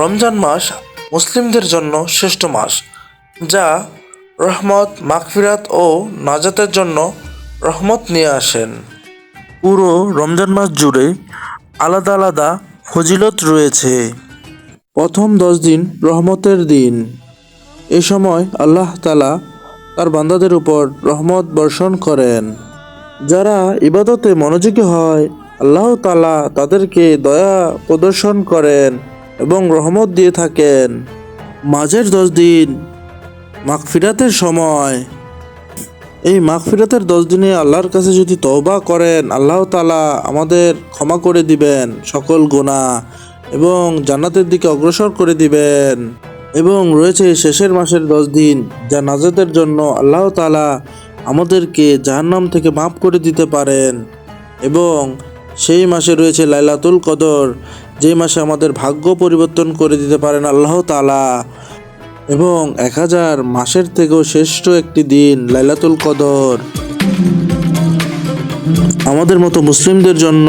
রমজান মাস মুসলিমদের জন্য শ্রেষ্ঠ মাস, যা রহমত, মাগফিরাত ও নাজাতের জন্য রহমত নিয়ে আসেন। পুরো রমজান মাস জুড়ে আলাদা আলাদা ফজিলত রয়েছে। প্রথম দশ দিন রহমতের দিন। এ সময় আল্লাহ তালা তার বান্দাদের উপর রহমত বর্ষণ করেন। যারা ইবাদতে মনোযোগী হয়, আল্লাহ তালা তাদেরকে দয়া প্রদর্শন করেন। এবং রহমত দিয়ে থাকেন। মাঝের দশ দিন মাগফিরাতের সময়। এই মাগফিরাতের দশ দিনে আল্লাহর কাছে যদি তওবা করেন, আল্লাহ তালা আমাদের ক্ষমা করে দিবেন, সকল গোনা এবং জান্নাতের দিকে অগ্রসর করে দিবেন। এবং রয়েছে শেষের মাসের দশ দিন যা নাজাতের জন্য আল্লাহ তালা আমাদেরকে জাহান্নাম থেকে মাফ করে দিতে পারেন। এবং সেই মাসে রয়েছে লাইলাতুল কদর। যে মাসে আমাদের ভাগ্য পরিবর্তন করে দিতে পারেন আল্লাহ তালা এবং এক হাজার মাসের থেকেও শ্রেষ্ঠ একটি দিন লাইলাতুল কদর। আমাদের মতো মুসলিমদের জন্য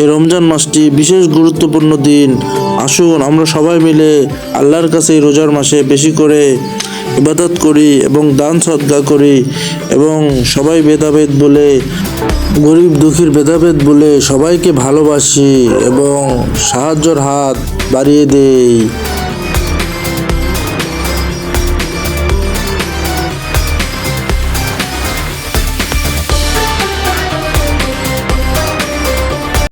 এই রমজান মাসটি বিশেষ গুরুত্বপূর্ণ দিন। আসুন আমরা সবাই মিলে আল্লাহর কাছে এই রোজার মাসে বেশি করে ইবাদত করি এবং দান সদ্গা করি এবং সবাই ভেদাভেদ বলে, গরিব দুঃখীর ভেদাভেদ বলে সবাইকে ভালোবাসি এবং সাহায্যর হাত বাড়িয়ে দেই।